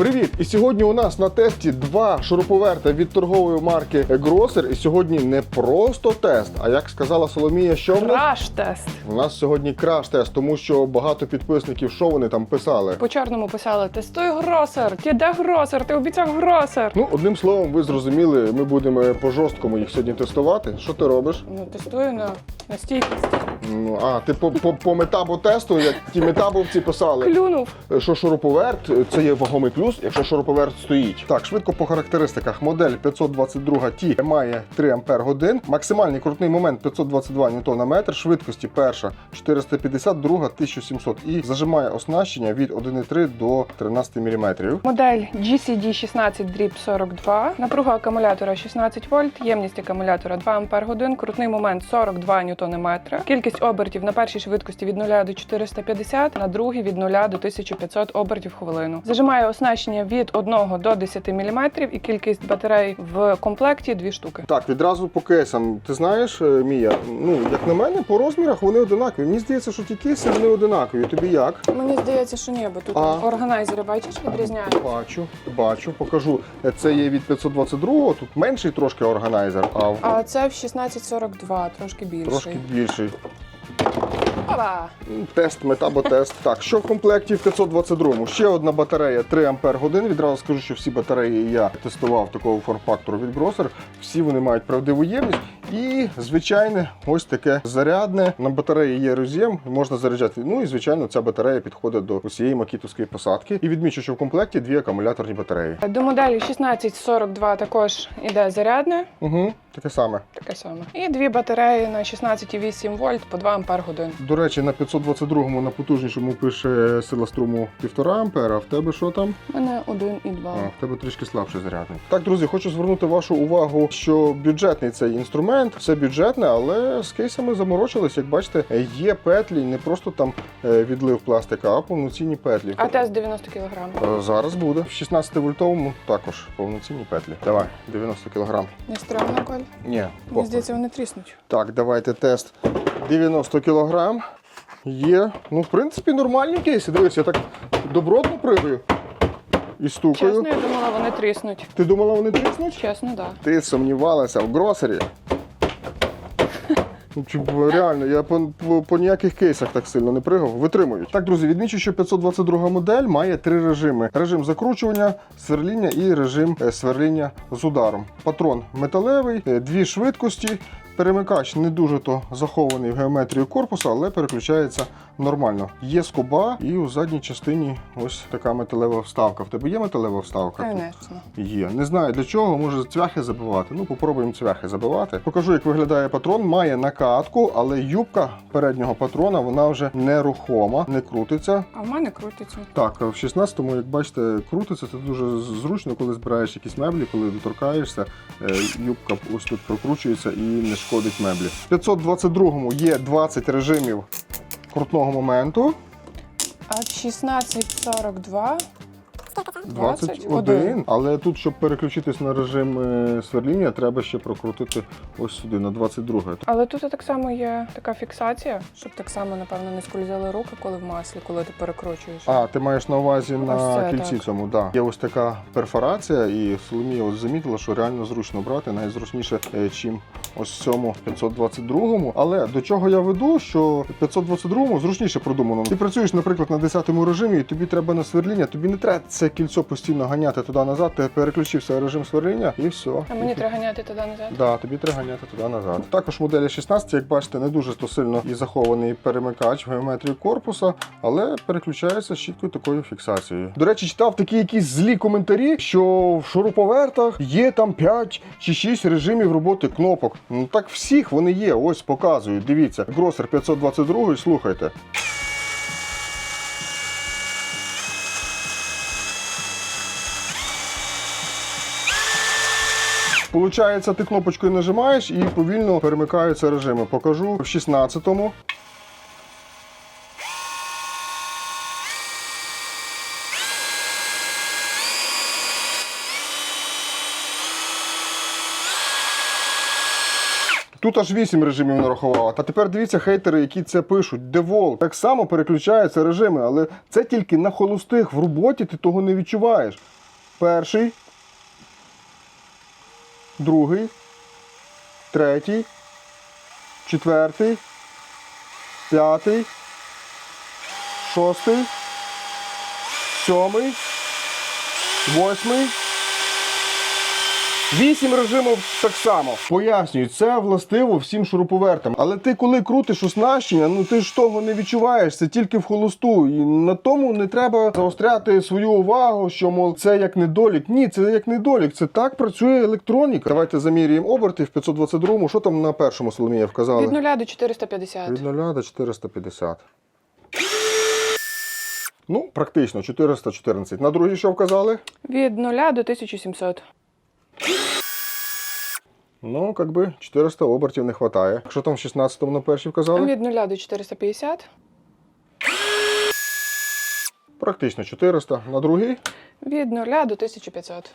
Привіт! І сьогодні у нас на тесті два шуруповерта від торгової марки Grosser. І сьогодні не просто тест, а як сказала Соломія, що в нас? Краш-тест. У нас сьогодні краш-тест, тому що багато підписників, що вони там писали. По чорному писали: тестуй гросер. Ті де гросер? Ти обіцяв гросер. Ну, одним словом, ви зрозуміли, ми будемо по жорсткому їх сьогодні тестувати. Що ти робиш? Ну, тестую на, на стійкість. Ну, а, ти по, по, по метабу тесту, як ті метабовці писали. Клюнув. Що шуруповерт це є вагомий плюс, якщо шуруповерт стоїть. Так, швидко по характеристиках. Модель 522 T має 3 ампер годин. Максимальний крутний момент 522 ньютон на метр. Швидкості перша 450, друга 1700 і зажимає оснащення від 1,3 до 13 мм. Модель GCD 16 дріб 42. Напруга акумулятора 16 вольт. Ємність акумулятора 2 ампер годин. Крутний момент 42 ньютони метра. Кількість обертів на першій швидкості від 0 до 450, на другій від 0 до 1500 обертів в хвилину. Зажимає оснащення від 1 до 10 мм і кількість батарей в комплекті 2 штуки. Так, відразу по кейсам. Ти знаєш, е, Мія, ну як на мене, по розмірах вони одинакові. Мені здається, що ті кейси вони одинакові. Тобі як? Мені здається, що ні, бо тут А. органайзери, бачиш, відрізняють. Бачу, бачу, покажу. Це є від 522, тут менший трошки органайзер, а в- А це в 1642, трошки більший. трошки більший. Тест, метабо-тест. Так, що в комплекті в 522? Ще одна батарея 3 Ампер годин. Відразу скажу, що всі батареї я тестував такого форм-фактору від Grosser. Всі вони мають правдиву ємність. І звичайне, ось таке зарядне. На батареї є роз'єм, можна заряджати. Ну і звичайно, ця батарея підходить до усієї макітовської посадки. І відмічу, що в комплекті дві акумуляторні батареї. До моделі 1642 також іде зарядне, Угу, таке саме. таке саме. І дві батареї на 16,8 вольт по 2 ампер годин. До речі, на 522-му на потужнішому пише сила струму 1,5 ампера, а в тебе що там? У мене 1,2. А, в тебе трішки слабший зарядний. Так, друзі, хочу звернути вашу увагу, що бюджетний цей інструмент, все бюджетне, але з кейсами заморочились. Як бачите, є петлі, не просто там е, відлив пластика, а повноцінні петлі. А тест 90 кг. Зараз буде. В 16-вольтовому також повноцінні петлі. Давай, 90 кг. Не стрімно, Коль? Ні, Мені здається, вони тріснуть. Так, давайте тест 90 кг. Є. Ну, в принципі, нормальні кейси. Дивись, я так добротно пригаю і стукаю. Чесно, я думала, вони тріснуть. Ти думала, вони тріснуть? Чесно, так. Да. Ти сумнівалася в гросері? Ну, чи реально, я по, по, по ніяких кейсах так сильно не пригав, витримують. Так, друзі, відмічу, що 522 модель має три режими: режим закручування, сверління і режим е, сверління з ударом. Патрон металевий, е, дві швидкості. Перемикач не дуже то захований в геометрію корпусу, але переключається нормально. Є скоба, і у задній частині ось така металева вставка. В тебе є металева вставка? Звісно. Є. Не знаю для чого, може цвяхи забивати. Ну, попробуємо цвяхи забивати. Покажу, як виглядає патрон. Має накатку, але юбка переднього патрона вона вже нерухома, не крутиться. А в мене крутиться. Так, в 16-му, як бачите, крутиться. Це дуже зручно, коли збираєш якісь меблі, коли доторкаєшся, е, юбка ось тут прокручується і не шкодить меблі. В 522-му є 20 режимів крутного моменту. А в 1642 21. Але тут, щоб переключитись на режим е, сверління, треба ще прокрутити ось сюди, на 22. Але тут так само є така фіксація, щоб так само, напевно, не скользили руки, коли в маслі, коли ти перекручуєш. А, ти маєш на увазі на це, кільці так. цьому, да. Є ось така перфорація, і Соломія ось замітила, що реально зручно брати, найзручніше, е, чим ось в цьому 522-му. Але до чого я веду, що в 522-му зручніше продумано. Ти працюєш, наприклад, на 10-му режимі, і тобі треба на сверління, тобі не треба це кільцо постійно ганяти туди-назад, ти переключився режим сверління і все. А мені треба ганяти туди назад. Да, тобі треба ганяти туди назад. Також моделі 16, як бачите, не дуже то сильно і захований перемикач в геометрії корпуса, але переключається з чіткою такою фіксацією. До речі, читав такі якісь злі коментарі, що в шуруповертах є там 5 чи 6 режимів роботи кнопок. Ну так всіх вони є. Ось показую. Дивіться, Гросер 522, слухайте. Получається, ти кнопочкою нажимаєш і повільно перемикаються режими. Покажу в 16-му. Тут аж 8 режимів нарахувала. А тепер дивіться хейтери, які це пишуть. Девол. Так само переключаються режими, але це тільки на холостих. В роботі ти того не відчуваєш. Перший, другий, третій, четвертий, п'ятий, шостий, сьомий, восьмий. Вісім режимів так само. Пояснюю, це властиво всім шуруповертам. Але ти коли крутиш оснащення, ну ти ж того не відчуваєш, це тільки в холосту. І на тому не треба заостряти свою увагу, що мол це як недолік. Ні, це як недолік. Це так працює електроніка. Давайте замірюємо оберти в 522-му. Що там на першому Соломія вказали? Від 0 до 450. Від 0 до 450. Ну, практично 414. На другий що вказали? Від 0 до 1700. Ну, как би 400 обертів не вистачає. Якщо там в 16-му на першій вказали? Від 0 до 450. Практично 400. На другий? Від 0 до 1500.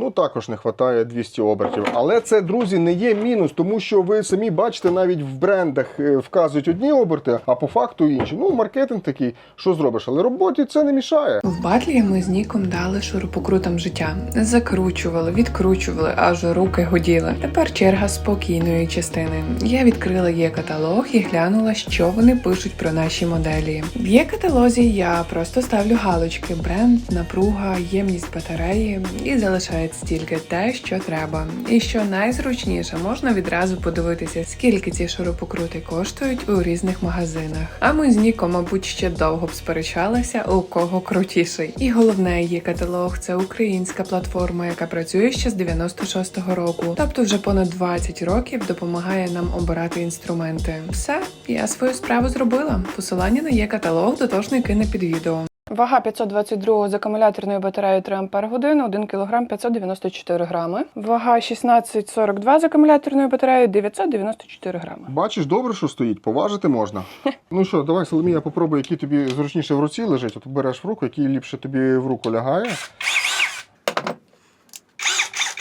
Ну, також не вистачає 200 обертів. Але це, друзі, не є мінус, тому що ви самі бачите, навіть в брендах е, вказують одні оберти, а по факту інші. Ну, маркетинг такий, що зробиш, але роботі це не мішає. В батлі ми з Ніком дали шурупокрутам життя. Закручували, відкручували, аж руки годіли. Тепер черга спокійної частини. Я відкрила є каталог і глянула, що вони пишуть про наші моделі. В є каталозі я просто ставлю галочки, бренд, напруга, ємність батареї і залишається тільки те, що треба. І що найзручніше, можна відразу подивитися, скільки ці шурупокрути коштують у різних магазинах. А ми з Ніком, мабуть, ще довго б сперечалися, у кого крутіший. І головне, є каталог це українська платформа, яка працює ще з 96-го року. Тобто вже понад 20 років допомагає нам обирати інструменти. Все, я свою справу зробила. Посилання на є каталог, дотошний кине під відео. Вага 522 з акумуляторною батареєю 3 Ах, 1 кг 594 грами. Вага 1642 з акумуляторною батареєю 994 грами. Бачиш, добре, що стоїть, поважити можна. ну що, давай, Соломія, попробуй, який тобі зручніше в руці лежить. От береш в руку, який ліпше тобі в руку лягає.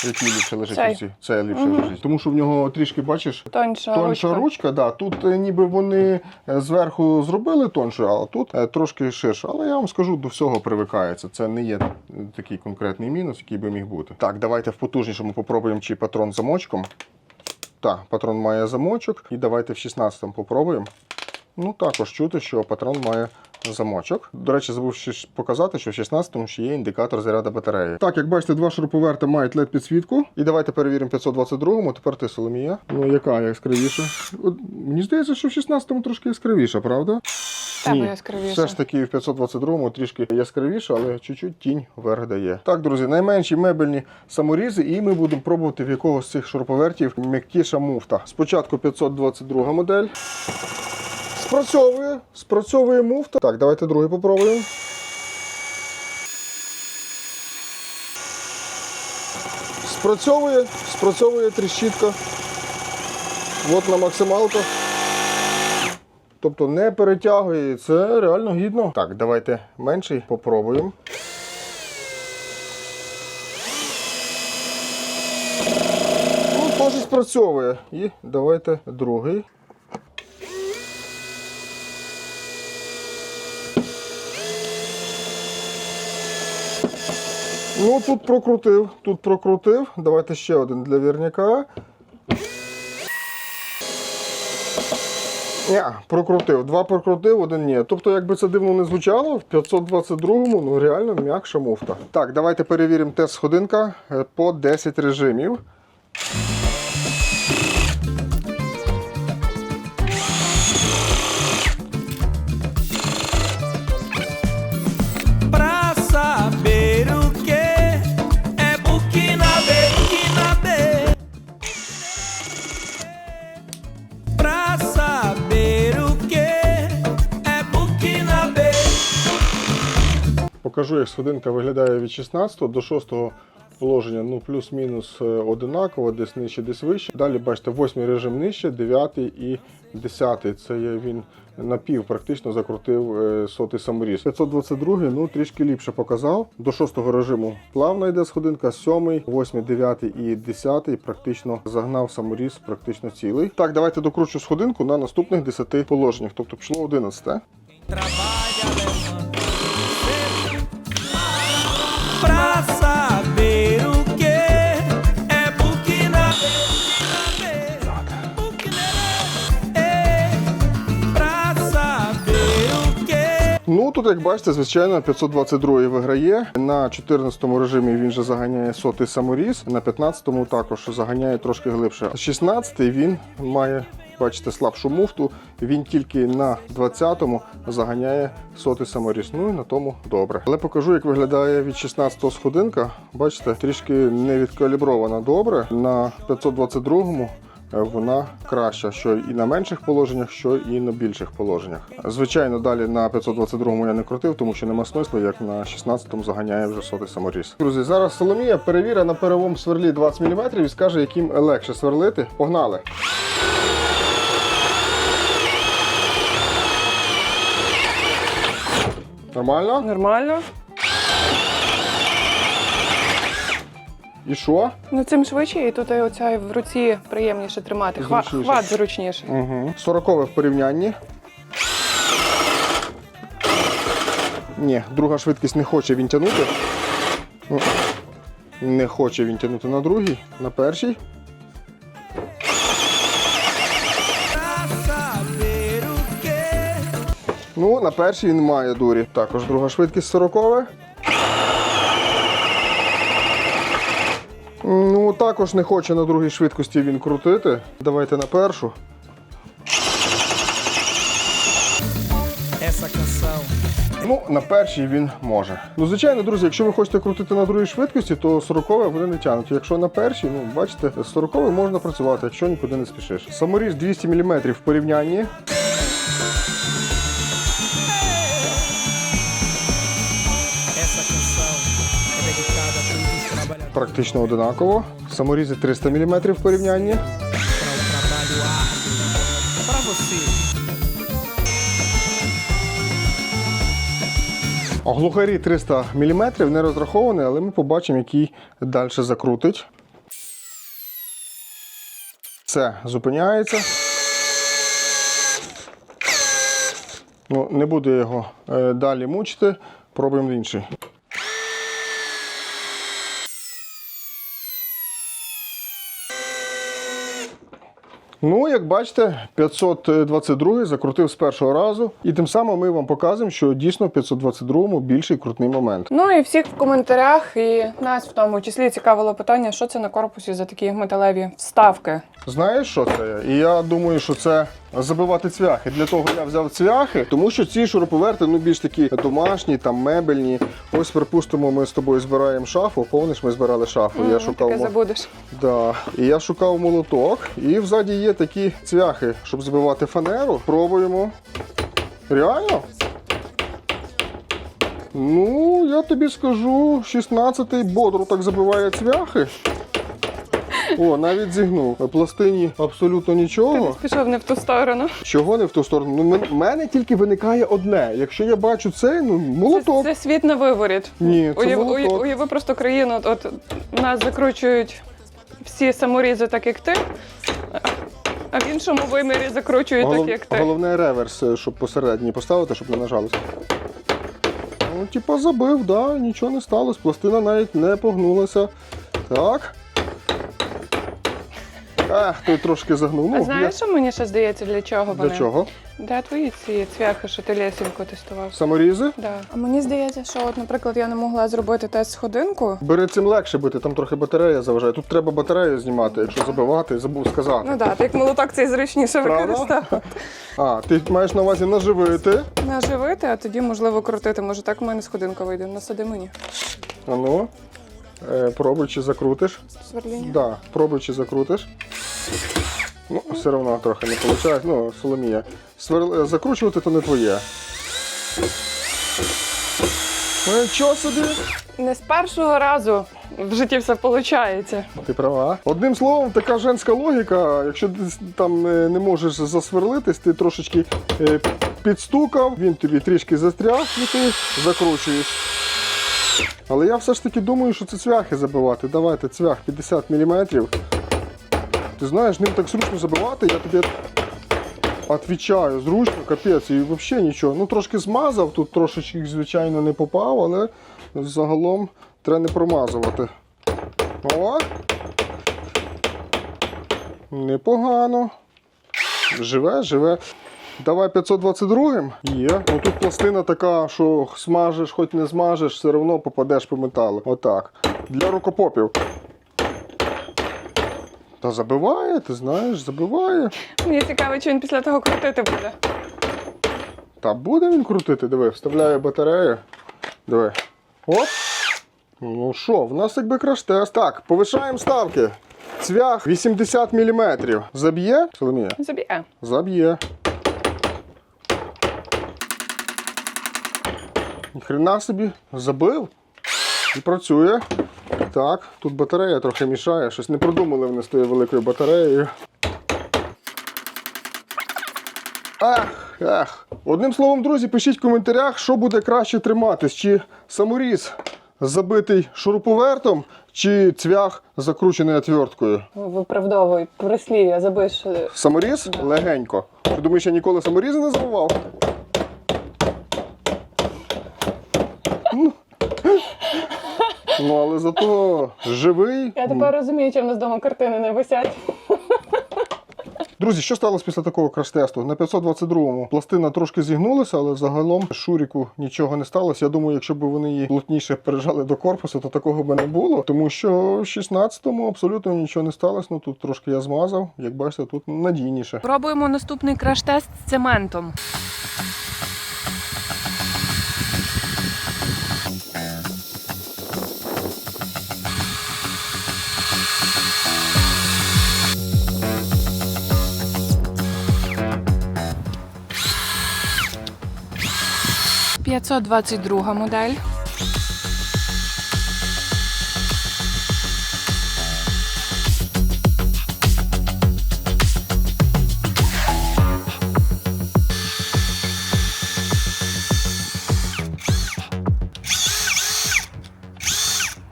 Який ліпше лежить Цей. Це ліпше Мгм. лежить. Тому що в нього трішки, бачиш, Тоньша, Тонша ручка. ручка, да. Тут е, ніби вони е, зверху зробили тоншу, а тут е, трошки ширше. Але я вам скажу, до всього привикається. Це не є е, такий конкретний мінус, який би міг бути. Так, давайте в потужнішому попробуємо, чи патрон з замочком. Так, патрон має замочок. І давайте в 16-му попробуємо. Ну, також чути, що патрон має замочок. До речі, забув ще показати, що в 16-му ще є індикатор заряду батареї. Так, як бачите, два шуруповерти мають led підсвітку. І давайте перевіримо 522-му. Тепер ти Соломія. Ну, яка яскравіша? От, мені здається, що в 16-му трошки яскравіша, правда? Ні, яскравіше. Все ж таки в 522-му трішки яскравіше, але чуть-чуть тінь вверх дає. Так, друзі, найменші мебельні саморізи, і ми будемо пробувати в якого з цих шуруповертів м'якіша муфта. Спочатку 522 модель. Спрацьовує, спрацьовує муфта. Так, давайте другий попробуємо. Спрацьовує, спрацьовує тріщітка. От на максималках. Тобто не перетягує, це реально гідно. Так, давайте менший попробуємо. Ну, теж спрацьовує. І давайте другий. Ну, тут прокрутив, тут прокрутив. Давайте ще один для вірняка. Ні, прокрутив. Два прокрутив, один ні. Тобто, якби це дивно не звучало, в 522-му ну реально м'якша муфта. Так, давайте перевіримо тест сходинка е, по 10 режимів. Покажу, як сходинка виглядає від 16 до 6 положення ну, плюс-мінус е, одинаково, десь нижче, десь вище. Далі бачите, восьмий режим нижче, дев'ятий і десятий. Це є він напів практично закрутив е, сотий саморіз. 522 ну трішки ліпше показав. До шостого режиму плавно йде сходинка, сьомий, восьмий, дев'ятий і десятий практично загнав саморіз практично цілий. Так, давайте докручу сходинку на наступних 10 положеннях. Тобто пішло 11. trabalha levando Pra saber o que Ну тут, як бачите, звичайно, 522 виграє. На 14 режимі він же заганяє сотий саморіз, на 15-му також заганяє трошки глибше. 16-й він має. Бачите, слабшу муфту, він тільки на 20-му заганяє сотий саморіз. Ну і на тому добре. Але покажу, як виглядає від 16-го сходинка. Бачите, трішки не відкалібрована добре. На 522-му Е, вона краща, що і на менших положеннях, що і на більших положеннях. Звичайно, далі на 522-му я не крутив, тому що нема смислу, як на 16-му заганяє вже сотий саморіз. Друзі, зараз Соломія перевірить на перовому сверлі 20 мм і скаже, яким легше сверлити. Погнали! Нормально? Нормально. І що? Ну цим швидше, і тут і оця в руці приємніше тримати. Хва... Зручніше. Хват зручніше. Угу. Сорокове в порівнянні. Ні, друга швидкість не хоче він тягнути. Ну, Не хоче він тягнути на другій, на першій. Ну, на першій він має дурі. Також друга швидкість сорокове. Ну, також не хоче на другій швидкості він крутити. Давайте на першу. Ну, на першій він може. Ну, звичайно, друзі, якщо ви хочете крутити на другій швидкості, то 40 вони не тягнуть. Якщо на першій, ну бачите, з 40 можна працювати, якщо нікуди не спішиш. Саморіз 200 мм в порівнянні. Практично одинаково. Саморізи 300 мм в порівнянні. Глухарі 300 мм не розрахований, але ми побачимо, який далі закрутить. Все, зупиняється. Ну, не буду його е, далі мучити. Пробуємо інший. Ну, як бачите, 522 закрутив з першого разу. І тим самим ми вам показуємо, що дійсно в 522 більший крутний момент. Ну і всіх в коментарях, і нас в тому числі цікавило питання, що це на корпусі за такі металеві вставки. Знаєш, що це? І я думаю, що це забивати цвяхи. Для того я взяв цвяхи, тому що ці шуруповерти ну більш такі домашні, там мебельні. Ось, припустимо, ми з тобою збираємо шафу. Помниш, ми збирали шафу. я шукав Таке забудеш. Да. І я шукав молоток, і взаді є такі цвяхи, щоб збивати фанеру. Пробуємо. Реально? Ну, я тобі скажу, 16-й бодро так забиває цвяхи. О, навіть зігнув. Пластині абсолютно нічого. десь пішов не в ту сторону. Чого не в ту сторону? Ну, мен- мене тільки виникає одне. Якщо я бачу цей, ну, Це, молоток. це світ на виворіт. Ні, це Уяви, молоток. уяви просто країну. От, от нас закручують всі саморізи, так як ти, а в іншому вимірі закручують Голов- так, як ти. Головне реверс, е, щоб посередині поставити, щоб не нажалося. Ну, типа забив, да, нічого не сталося. Пластина навіть не погнулася. Так. Ех, той трошки загнув. А Ну, знаєш, що мені ще здається, для чого я... вони? Для чого? Де твої ці цвяхи, що ти лесінку тестував? Саморізи? Да. А мені здається, що, от, наприклад, я не могла зробити тест сходинку. Бери цим легше бити, там трохи батарея заважає. Тут треба батарею знімати, якщо забивати, забув сказати. Ну так, да, як молоток цей зручніше Правда? використовувати. А, ти маєш на увазі наживити. Наживити, а тоді можливо крутити. Може так в мене сходинка вийде. Насади мені. А ну, е, пробуй, чи закрутиш. Сверління. Да, пробуй, чи закрутиш. Ну, все одно трохи не виходить. Ну, Соломія. Свер... Закручувати то не твоє. Ну, нічого собі. Не з першого разу в житті все виходить. Ти права. Одним словом, така женська логіка. Якщо ти там е, не можеш засверлитись, ти трошечки е, підстукав, він тобі трішки застряг і ти закручуєш. Але я все ж таки думаю, що це цвяхи забивати. Давайте цвях 50 мм. Ти знаєш, ним так зручно забивати, я тобі відвічаю, зручно, капець, і взагалі нічого. Ну трошки змазав, тут трошечки, звичайно, не попав, але загалом треба не промазувати. О! Непогано. Живе, живе. Давай 522-м. Є. Ну тут пластина така, що смажеш, хоч не змажеш, все одно попадеш по металу. Отак. Для рукопопів. Та забиває, ти знаєш, забиває. Мені цікаво, чи він після того крутити буде. Та буде він крутити, диви, вставляє батарею. Диви. Оп. Ну що, в нас якби краш-тест. Так, повишаємо ставки. Цвях 80 мм. Заб'є? Соломія? Заб'є. Заб'є. Ніхрена собі, забив і працює. Так, тут батарея трохи мішає, щось не продумали вони з тою великою батареєю. Ах, ах. Одним словом, друзі, пишіть в коментарях, що буде краще триматись, чи саморіз забитий шуруповертом, чи цвях закручений отверткою. Виправдовуй прислів'я, забиш. Саморіз легенько. Ти думаєш, я ніколи саморізи не забував? Ну, але зато живий. Я тепер розумію, чим у нас вдома картини не висять. Друзі, що сталося після такого краш-тесту? На 522-му пластина трошки зігнулася, але загалом Шуріку нічого не сталося. Я думаю, якщо б вони її плотніше пережали до корпусу, то такого би не було. Тому що в 16-му абсолютно нічого не сталося. Ну тут трошки я змазав. Як бачите, тут надійніше. Пробуємо наступний краш-тест з цементом. П'ятсот двадцять друга модель.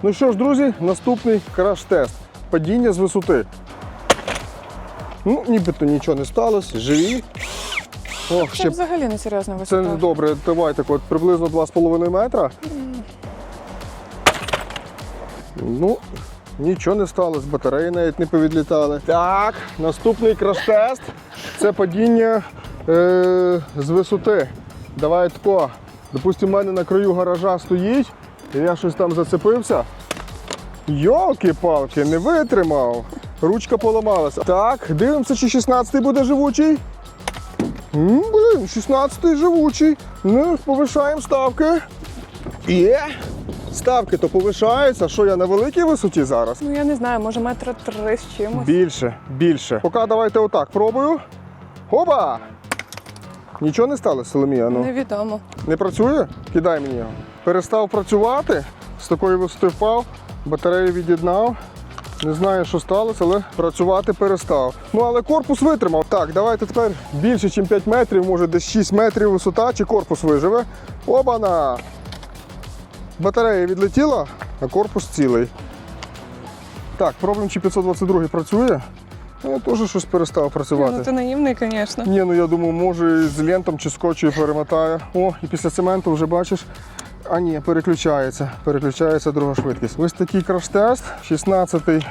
Ну що ж, друзі, наступний краш-тест. Падіння з висоти. Ну, нібито нічого не сталося, живі. О, Це ще взагалі не серйозна це висота. добре. Давайте от приблизно 2,5 метра. Ну, нічого не сталося, батареї навіть не повідлітали. Так, наступний краш-тест. Це падіння е, з висоти. Давай тако. Допустимо, в мене на краю гаража стоїть, і я щось там зацепився. Йолки-палки, не витримав. Ручка поламалася. Так, дивимося, чи 16-й буде живучий. М, Блін, 16-й живучий. Ну, повишаємо ставки. Є. Ставки то повишаються. Що я на великій висоті зараз? Ну я не знаю, може метра три з чимось. Більше, більше. Поки давайте отак пробую. Оба! Нічого не сталося, Соломія? Ну, Невідомо. не працює? Кидай мені його. Перестав працювати, з такої висоти впав, батарею від'єднав. Не знаю, що сталося, але працювати перестав. Ну, але корпус витримав. Так, давайте тепер більше, ніж 5 метрів, може десь 6 метрів висота, чи корпус виживе. Обана! Батарея відлетіла, а корпус цілий. Так, пробуємо, чи 522 працює. Ну, теж щось перестав працювати. Ну ти наївний, звісно. Ні, ну я думаю, може з лентом чи скотчем перемотає. О, і після цементу вже бачиш. А ні, переключається. Переключається друга швидкість. Ось такий краш-тест. 16-й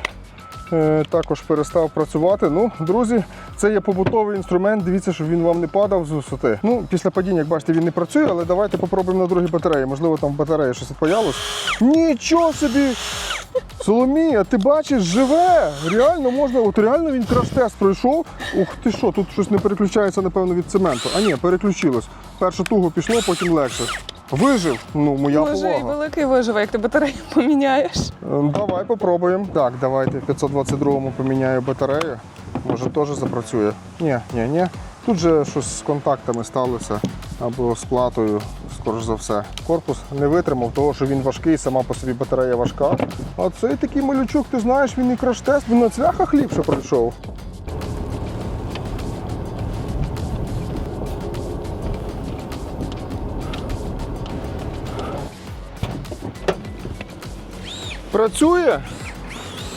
е, також перестав працювати. Ну, друзі, це є побутовий інструмент. Дивіться, щоб він вам не падав з висоти. Ну, після падіння, як бачите, він не працює, але давайте попробуємо на другій батареї. Можливо, там батареї щось відпаялось. Нічого собі! Соломія, ти бачиш, живе! Реально можна, от реально він краш-тест пройшов. Ух ти що, тут щось не переключається, напевно, від цементу. А ні, переключилось. Перше туго пішло, потім легше. Вижив. Ну, моя Може, і повага. великий виживе, як ти батарею поміняєш. Ем, Давай попробуємо. Так, давайте 522-му поміняю батарею. Може теж запрацює. Ні, ні, ні. Тут же щось з контактами сталося або з платою, скоріш за все. Корпус не витримав, того, що він важкий, сама по собі батарея важка. А цей такий малючок, ти знаєш, він і краш-тест, він на цвяхах ліпше пройшов. Працює?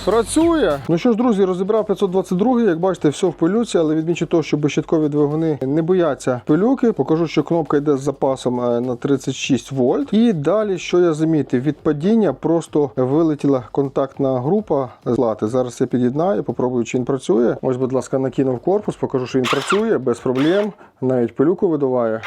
Працює. Ну що ж, друзі, розібрав 522, як бачите, все в пилюці, але відмічу того, що безщиткові двигуни не бояться пилюки. Покажу, що кнопка йде з запасом е, на 36 вольт. І далі, що я замітив, від падіння просто вилетіла контактна група з плати. Зараз я під'єднаю, попробую, чи він працює. Ось, будь ласка, накинув корпус, покажу, що він працює без проблем. Навіть пилюку видуває.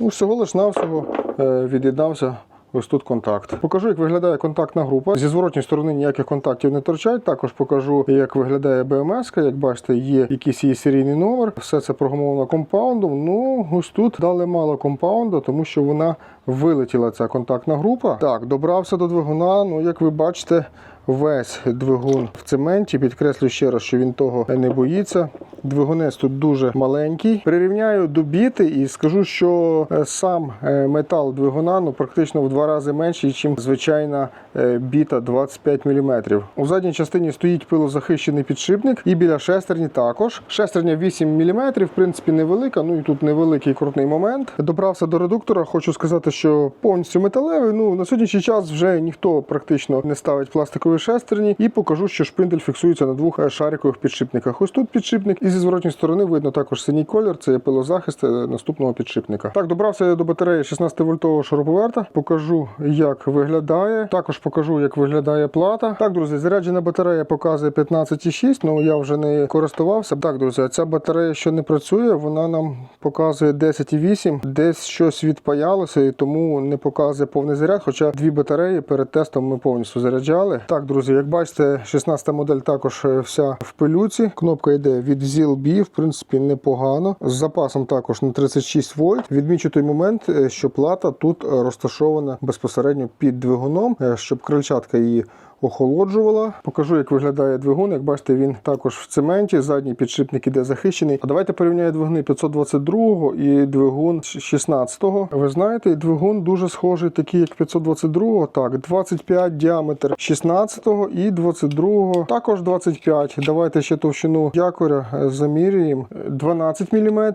Ну, всього лиш навсього е, від'єднався. Ось тут контакт. Покажу, як виглядає контактна група. Зі зворотньої сторони ніяких контактів не торчать. Також покажу, як виглядає БМС. Як бачите, є якийсь її серійний номер. Все це програмовано компаундом. Ну, ось тут дали мало компаунду, тому що вона вилетіла ця контактна група. Так, добрався до двигуна. Ну, як ви бачите, весь двигун в цементі. Підкреслю ще раз, що він того не боїться. Двигунець тут дуже маленький. Прирівняю до біти і скажу, що е, сам е, метал двигуна ну, практично в два рази менший, ніж звичайна е, біта 25 мм. У задній частині стоїть пилозахищений підшипник, і біля шестерні також. Шестерня 8 мм, в принципі, невелика. Ну і тут невеликий крутний момент. Добрався до редуктора. Хочу сказати, що повністю металевий. Ну на сьогоднішній час вже ніхто практично не ставить пластикові шестерні. І покажу, що шпиндель фіксується на двох шарикових підшипниках. Ось тут підшипник, і зі зворотньої сторони видно також синій колір. Це є пилозахист е, наступного підшипника. Так, добрався я до батареї 16 вольтового шуруповерта. Покажу, як виглядає. Також покажу, як виглядає плата. Так, друзі, заряджена батарея показує 15,6, ну я вже не користувався. Так, друзі, ця батарея, що не працює, вона нам показує 10,8. Десь щось відпаялося і тому не показує повний заряд. Хоча дві батареї перед тестом ми повністю заряджали. Так, друзі, як бачите, 16 модель також е, вся в пилюці. Кнопка йде від ZLB, в принципі, непогано. З запасом також на 36 вольт. Відмічу той момент, е, що плата тут розташована безпосередньо під двигуном, е, щоб крильчатка її охолоджувала. Покажу, як виглядає двигун. Як бачите, він також в цементі. Задній підшипник іде захищений. А давайте порівняємо двигуни 522 і двигун 16-го. Ви знаєте, двигун дуже схожий, такий як 522-го. Так, 25 діаметр 16-го і 22-го також 25. Давайте ще товщину якоря замірюємо. 12 мм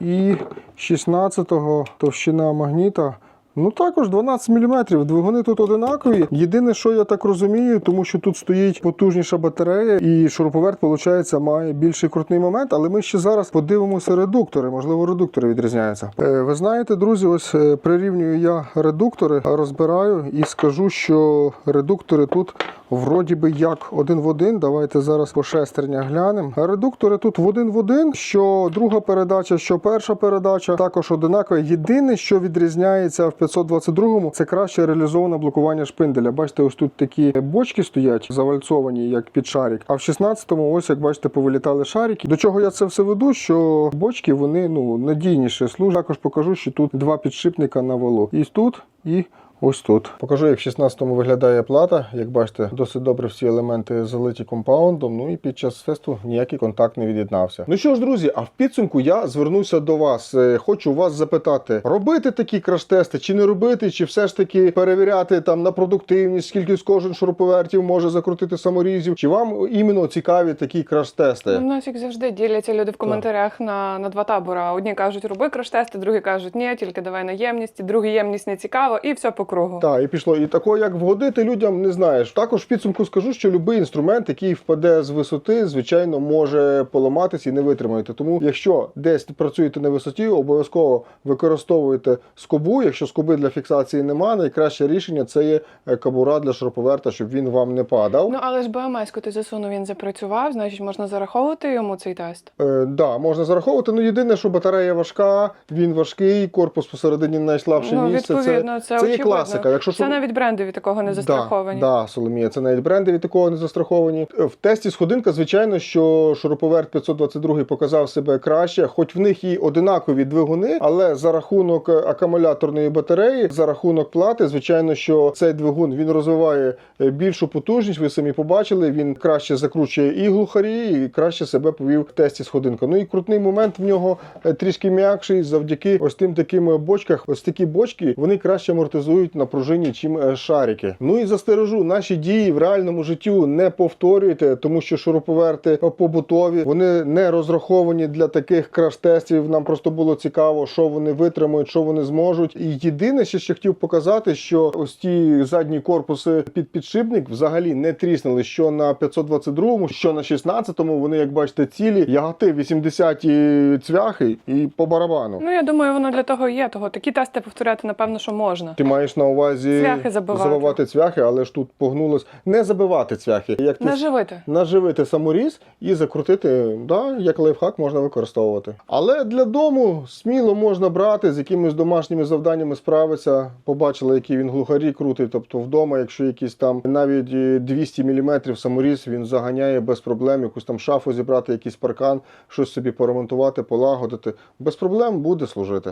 і 16-го товщина магніта. Ну також 12 мм. Двигуни тут одинакові. Єдине, що я так розумію, тому що тут стоїть потужніша батарея, і шуруповерт, виходить, має більший крутний момент. Але ми ще зараз подивимося редуктори. Можливо, редуктори відрізняються. Е, ви знаєте, друзі, ось е, прирівнюю я редуктори, розбираю і скажу, що редуктори тут. Вроді би як один в один. Давайте зараз по шестернях глянемо. Редуктори тут в один в один. Що друга передача, що перша передача, також одинакові. Єдине, що відрізняється в 522-му, це краще реалізоване блокування шпинделя. Бачите, ось тут такі бочки стоять, завальцовані, як під шарик. А в 16-му, ось як бачите, повилітали шарики. До чого я це все веду? Що бочки вони ну надійніше служать. Також покажу, що тут два підшипника на валу. І тут, і Ось тут. Покажу, як в 16-му виглядає плата. Як бачите, досить добре всі елементи залиті компаундом. Ну і під час тесту ніякий контакт не від'єднався. Ну що ж, друзі, а в підсумку я звернуся до вас. Е, Хочу вас запитати: робити такі краш-тести чи не робити, чи все ж таки перевіряти там на продуктивність, скільки з кожен шуруповертів може закрутити саморізів, чи вам іменно цікаві такі Ну, краш-тести? в нас як завжди діляться люди в коментарях на, на два табора. Одні кажуть, роби краш-тести, другі кажуть, ні, тільки давай на ємність, другі ємність не цікаво, і все по кругу. Так, і пішло. І тако, як вгодити людям, не знаєш. Також в підсумку скажу, що будь-який інструмент, який впаде з висоти, звичайно, може поламатися і не витримати. Тому, якщо десь працюєте на висоті, обов'язково використовуйте скобу. Якщо скоби для фіксації немає, найкраще рішення це є е, кабура для шуруповерта, щоб він вам не падав. Ну але ж БМС-ку ти засунув, він запрацював, значить можна зараховувати йому цей тест. Е, да, можна зараховувати. Ну єдине, що батарея важка, він важкий, корпус посередині найслабше ну, місце. відповідно, це, це є очікувано. Класика. Якщо Це навіть брендові такого не застраховані. Да, да, Соломія, це навіть бренди від такого не застраховані. В тесті сходинка, звичайно, що шуруповерт 522 показав себе краще, хоч в них і одинакові двигуни, але за рахунок е, акумуляторної батареї, за рахунок плати, звичайно, що цей двигун він розвиває е, більшу потужність. Ви самі побачили, він краще закручує і глухарі, і краще себе повів в тесті сходинка. Ну і крутний момент в нього е, трішки м'якший завдяки ось тим таким бочках. Ось такі бочки вони краще амортизують на пружині, чим е, шарики. Ну і застережу, наші дії в реальному життю не повторюйте, тому що шуруповерти побутові вони не розраховані для таких краш-тестів. Нам просто було цікаво, що вони витримають, що вони зможуть. І єдине, що ще хотів показати, що ось ті задні корпуси під підшипник взагалі не тріснули. Що на 522-му, що на 16-му, вони, як бачите, цілі ягати 80-ті цвяхи і по барабану. Ну я думаю, воно для того і є. Того такі тести повторяти, напевно, що можна. Ти маєш на увазі Цвяхи забивати. цвяхи, але ж тут погнулось не забивати цвяхи. Як ти Наживити. наживити саморіз і закрутити, да, як лайфхак можна використовувати. Але для дому сміло можна брати з якимись домашніми завданнями справитися. Побачили, які він глухарі крутить. Тобто вдома, якщо якісь там навіть е, 200 мм саморіз, він заганяє без проблем, якусь там шафу зібрати, якийсь паркан, щось собі поремонтувати, полагодити. Без проблем буде служити.